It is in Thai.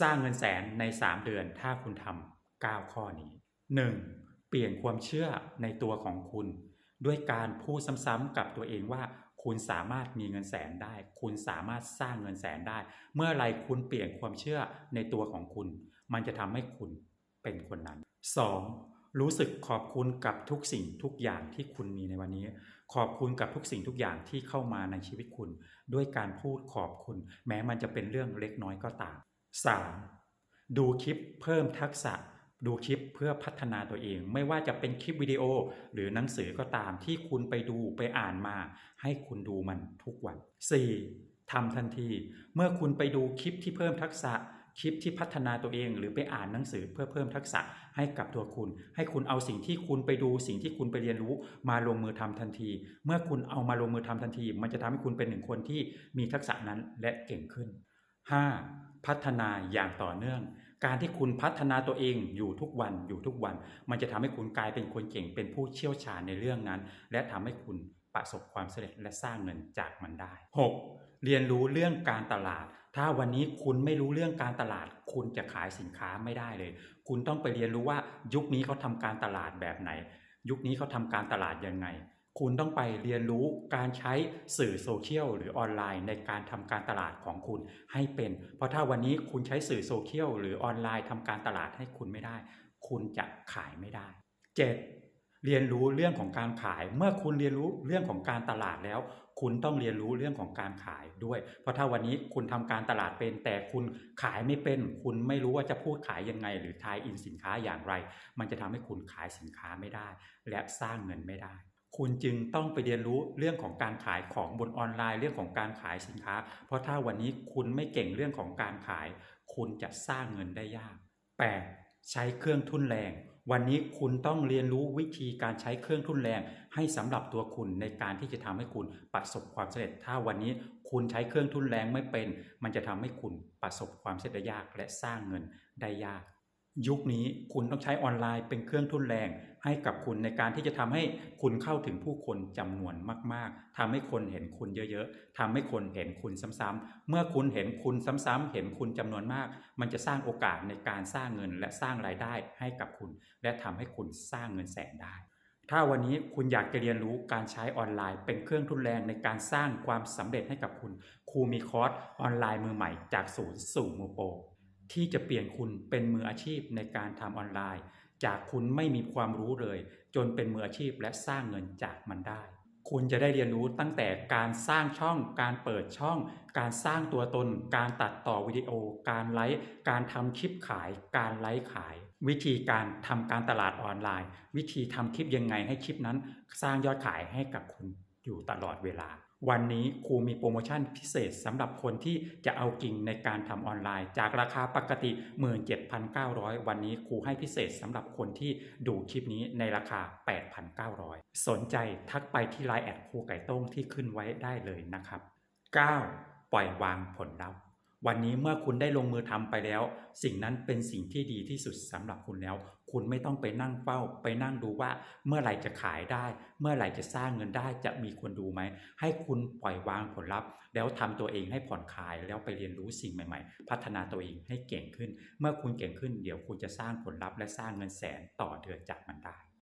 สร้างเงินแสนใน 3 เดือนถ้าคุณทำ9ข้อนี้ 1. เปลี่ยนความเชื่อในตัวของคุณ ด้วยการพูดซ้ำๆกับตัวเองว่า คุณสามารถมีเงินแสนได้ คุณสามารถสร้างเงินแสนได้ เมื่อไรคุณเปลี่ยนความเชื่อในตัวของคุณ มันจะทำให้คุณเป็นคนนั้น 2. รู้สึกขอบคุณกับทุกสิ่งทุกอย่างที่คุณมีในวันนี้ ขอบคุณกับทุกสิ่งทุกอย่างที่เข้ามาในชีวิตคุณ ด้วยการพูดขอบคุณ แม้มันจะเป็นเรื่องเล็กน้อยก็ตาม 3. ดูคลิปเพิ่มทักษะ ดูคลิปเพื่อพัฒนาตัวเอง ไม่ว่าจะเป็นคลิปวิดีโอ หรือหนังสือก็ตามที่คุณไปดูไปอ่านมา ให้คุณดูมันทุกวัน 4. ทำทันที เมื่อคุณไปดูคลิปที่เพิ่มทักษะคลิปที่พัฒนาตัวเองหรือไปอ่านหนังสือเพื่อเพิ่มทักษะให้กับตัวคุณ ให้คุณเอาสิ่งที่คุณไปดูสิ่งที่คุณไปเรียนรู้มาลงมือทำทันที เมื่อคุณเอามาลงมือทำทันที มันจะทำให้คุณเป็นหนึ่งคนที่มีทักษะนั้นและเก่งขึ้น 5. พัฒนาอย่างต่อเนื่อง การที่คุณพัฒนาตัวเองอยู่ทุกวันอยู่ทุกวัน มันจะทำให้คุณกลายเป็นคนเก่งเป็นผู้เชี่ยวชาญในเรื่องนั้น และทำให้คุณประสบความสำเร็จและสร้างเงินจากมันได้ 6. เรียนรู้เรื่องการตลาด ถ้าวันนี้คุณไม่รู้เรื่องการตลาด คุณจะขายสินค้าไม่ได้เลย คุณต้องไปเรียนรู้ว่ายุคนี้เขาทำการตลาดแบบไหน ยุคนี้เขาทำการตลาดยังไง คุณต้องไปเรียนรู้การใช้สื่อโซเชียลหรือออนไลน์ในการทำการตลาดของคุณให้เป็น เพราะถ้าวันนี้คุณใช้สื่อโซเชียลหรือออนไลน์ทำการตลาดให้คุณไม่ได้ คุณจะขายไม่ได้ 7. เรียนรู้เรื่องของการขาย เมื่อคุณเรียนรู้เรื่องของการตลาดแล้ว คุณต้องเรียนรู้เรื่องของการขายด้วย เพราะถ้าวันนี้คุณทำการตลาดเป็น แต่คุณขายไม่เป็น คุณไม่รู้ว่าจะพูดขายยังไง หรือทายอินสินค้าอย่างไร มันจะทำให้คุณขายสินค้าไม่ได้ และสร้างเงินไม่ได้ คุณจึงต้องไปเรียนรู้เรื่องของการขายของบนออนไลน์เรื่องของการขายสินค้า เพราะถ้าวันนี้คุณไม่เก่งเรื่องของการขาย คุณจะสร้างเงินได้ยาก 8. ใช้เครื่องทุนแรง วันนี้คุณต้องเรียนรู้วิธีการใช้เครื่องทุนแรง ให้สำหรับตัวคุณในการที่จะทำให้คุณประสบความสำเร็จ ถ้าวันนี้คุณใช้เครื่องทุนแรงไม่เป็น มันจะทำให้คุณประสบความสำเร็จได้ยากและสร้างเงินได้ยาก ยุคนี้คุณต้องใช้ออนไลน์เป็นเครื่องทุนแรงให้กับคุณในการที่จะทำให้คุณเข้าถึงผู้คนจำนวนมาก ๆทำให้คนเห็นคุณเยอะๆทำให้คนเห็นคุณซ้ำๆเมื่อคุณเห็นคุณซ้ำๆเห็นคุณจำนวนมาก มันจะสร้างโอกาสในการสร้างเงินและสร้างรายได้ให้กับคุณ และทำให้คุณสร้างเงินแสนได้ ถ้าวันนี้คุณอยากจะเรียนรู้การใช้ออนไลน์ เป็นเครื่องทุนแรงในการสร้างความสำเร็จให้กับคุณ ครูมีคอร์สออนไลน์มือใหม่จากศูนย์สู่มือโปร ที่จะเปลี่ยนคุณเป็นมืออาชีพในการทำออนไลน์ จากคุณไม่มีความรู้เลย จนเป็นมืออาชีพและสร้างเงินจากมันได้ คุณจะได้เรียนรู้ตั้งแต่การสร้างช่อง การเปิดช่อง การสร้างตัวตน การตัดต่อวิดีโอ การไลฟ์การทำคลิปขาย การไลฟ์ขาย วิธีการทำการตลาดออนไลน์ วิธีทำคลิปยังไงให้คลิปนั้น สร้างยอดขายให้กับคุณ อยู่ตลอดเวลา วันนี้ครูมีโปรโมชั่นพิเศษสำหรับคนที่จะเอากิ่งในการทำออนไลน์ จากราคาปกติ 17,900 วันนี้ครูให้พิเศษสำหรับคนที่ดูคลิปนี้ในราคา 8,900 สนใจทักไปที่ไลน์แอดครูไก่ต้งที่ขึ้นไว้ได้เลยนะครับ 9. ปล่อยวางผลลัพธ์ วันนี้เมื่อคุณได้ลงมือทำไปแล้ว สิ่งนั้นเป็นสิ่งที่ดีที่สุดสำหรับคุณแล้ว คุณไม่ต้องไปนั่งเฝ้า ไปนั่งดูว่าเมื่อไหร่จะขายได้ เมื่อไหร่จะสร้างเงินได้จะมีคนดูไหม ให้คุณปล่อยวางผลลัพธ์ แล้วทำตัวเองให้ผ่อนคลายแล้วไปเรียนรู้สิ่งใหม่ ๆ พัฒนาตัวเองให้เก่งขึ้น เมื่อคุณเก่งขึ้น เดี๋ยวคุณจะสร้างผลลัพธ์และสร้างเงินแสนต่อเดือนจากมันได้